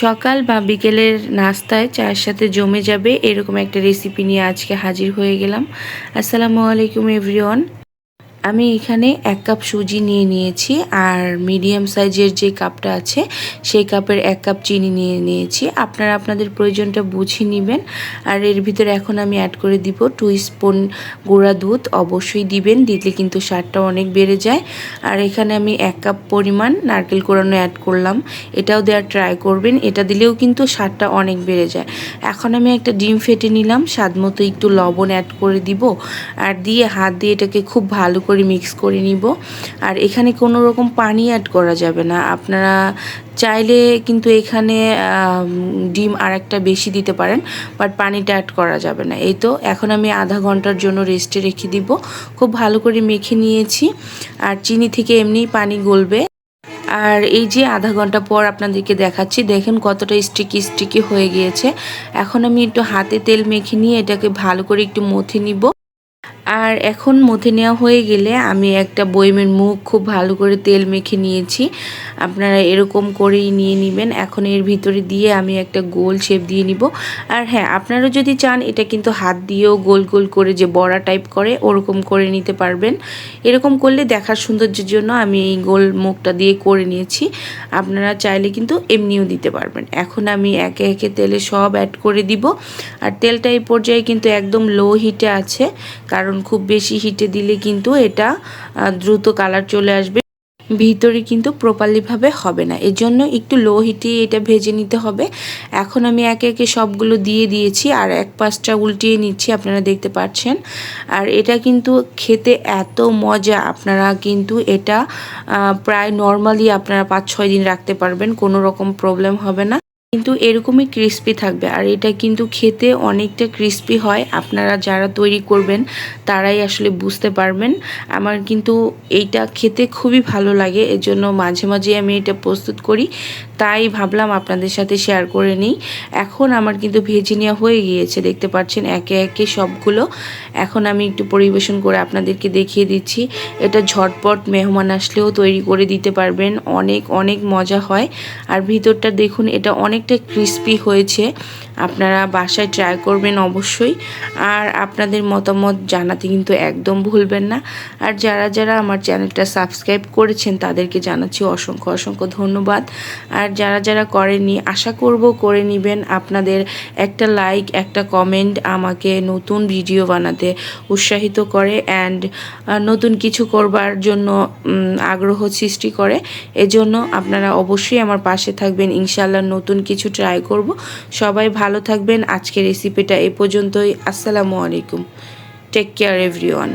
সকাল বা বিকেলের নাস্তায় চায়ের সাথে জমে যাবে, এরকম একটা রেসিপি নিয়ে আজকে হাজির হয়ে গেলাম। আসসালামু আলাইকুম এভরিওয়ান আমি এখানে এক কাপ সুজি নিয়ে নিয়েছি আর মিডিয়াম সাইজের যে কাপটা আছে, সেই কাপের এক কাপ চিনি নিয়ে নিয়েছি। আপনারা আপনাদের প্রয়োজনটা বুঝিয়ে নেবেন। আর এর ভিতরে এখন আমি অ্যাড করে দিব টু স্পুন গুঁড়া দুধ। অবশ্যই দিবেন, দিলে কিন্তু স্বাদটা অনেক বেড়ে যায়। আর এখানে আমি এক কাপ পরিমাণ নারকেল কোরানো অ্যাড করলাম। এটাও দেওয়ার ট্রাই করবেন, এটা দিলেও কিন্তু স্বাদটা অনেক বেড়ে যায়। এখন আমি একটা ডিম ফেটে নিলাম, স্বাদ মতো একটু লবণ অ্যাড করে দিব। আর দিয়ে হাত দিয়ে এটাকে খুব ভালো করে মিক্স করে নিব। আর এখানে কোনো রকম পানি অ্যাড করা যাবে না। আপনারা চাইলে কিন্তু এখানে ডিম আর একটা বেশি দিতে পারেন বাট পানিটা অ্যাড করা যাবে না। এই তো, এখন আমি আধা ঘণ্টার জন্য রেস্টে রেখে দিব। খুব ভালো করে মেখে নিয়েছি, আর চিনি থেকে এমনিই পানি গলবে। আর এই যে আধা ঘণ্টা পর আপনাদেরকে দেখাচ্ছি, দেখেন কতটা স্টিকি স্টিকি হয়ে গিয়েছে। এখন আমি একটু হাতে তেল মেখে নিয়ে এটাকে ভালো করে একটু মথে নিব। আর এখন মথে নেওয়া হয়ে গেলে আমি একটা বইমের মুখ খুব ভালো করে তেল মেখে নিয়েছি। আপনারা এরকম করেই নিয়ে নেবেন। এখন এর ভিতরে দিয়ে আমি একটা গোল শেপ দিয়ে নিব। আর হ্যাঁ আপনারা যদি চান, এটা কিন্তু হাত দিয়েও গোল গোল করে যে বড়া টাইপ করে, ওরকম করে নিতে পারবেন। এরকম করলে দেখার সৌন্দর্যের জন্য আমি এই গোল মুখটা দিয়ে করে নিয়েছি। আপনারা চাইলে কিন্তু এমনিও দিতে পারবেন। এখন আমি একে একে তেলে সব অ্যাড করে দিব। আর তেলটা এই পর্যায়ে কিন্তু একদম লো হিটে আছে। কারণ খুব বেশি হিটে দিলে কিন্তু এটা দ্রুত কালার চলে আসবে। ভিতরে কিন্তু প্রপারলিভাবে হবে না। এর জন্য একটু লো হিটে এটা ভেজে নিতে হবে। এখন আমি একে একে সবগুলো দিয়ে দিয়েছি আর এক পাশটা উল্টিয়ে নিচ্ছি, আপনারা দেখতে পাচ্ছেন। আর এটা কিন্তু খেতে এত মজা, আপনারা কিন্তু এটা প্রায় নর্মালি আপনারা পাঁচ ছয় দিন রাখতে পারবেন, কোনো রকম প্রবলেম হবে না। কিন্তু এরকমই ক্রিস্পি থাকবে। আর এটা কিন্তু খেতে অনেকটা ক্রিস্পি হয়। আপনারা যারা তৈরি করবেন, তারাই আসলে বুঝতে পারবেন। আমার কিন্তু এইটা খেতে খুবই ভালো লাগে। এজন্য মাঝে মাঝে আমি এটা প্রস্তুত করি। তাই ভাবলাম আপনাদের সাথে শেয়ার করে নিই। এখন আমার কিন্তু ভেজে নেওয়া হয়ে গিয়েছে। দেখতে পাচ্ছেন, একে একে সবগুলো। এখন আমি একটু পরিবেশন করে আপনাদেরকে দেখিয়ে দিচ্ছি। এটা ঝটপট মেহমান আসলেও তৈরি করে দিতে পারবেন। অনেক অনেক মজা হয়। আর ভিতরটা দেখুন, এটা অনেকটা ক্রিস্পি হয়েছে। আপনারা বাসায় ট্রাই করবেন অবশ্যই। আর আপনাদের মতামত জানাতে কিন্তু একদম ভুলবেন না। আর যারা যারা আমার চ্যানেলটা সাবস্ক্রাইব করেছেন, তাদেরকে জানাচ্ছি অসংখ্য অসংখ্য ধন্যবাদ। আর যারা যারা করেনি আশা করব করে নেবেন। আপনাদের একটা লাইক একটা কমেন্ট আমাকে নতুন ভিডিও বানাতে উৎসাহিত করে অ্যান্ড নতুন কিছু করবার জন্য আগ্রহ সৃষ্টি করে। এজন্য আপনারা অবশ্যই আমার পাশে থাকবেন। ইনশাল্লাহ নতুন কিছু ট্রাই করব। সবাই ভালো থাকবেন। আজকের রেসিপিটা এ পর্যন্তই। আসসালামু আলাইকুম। Take care everyone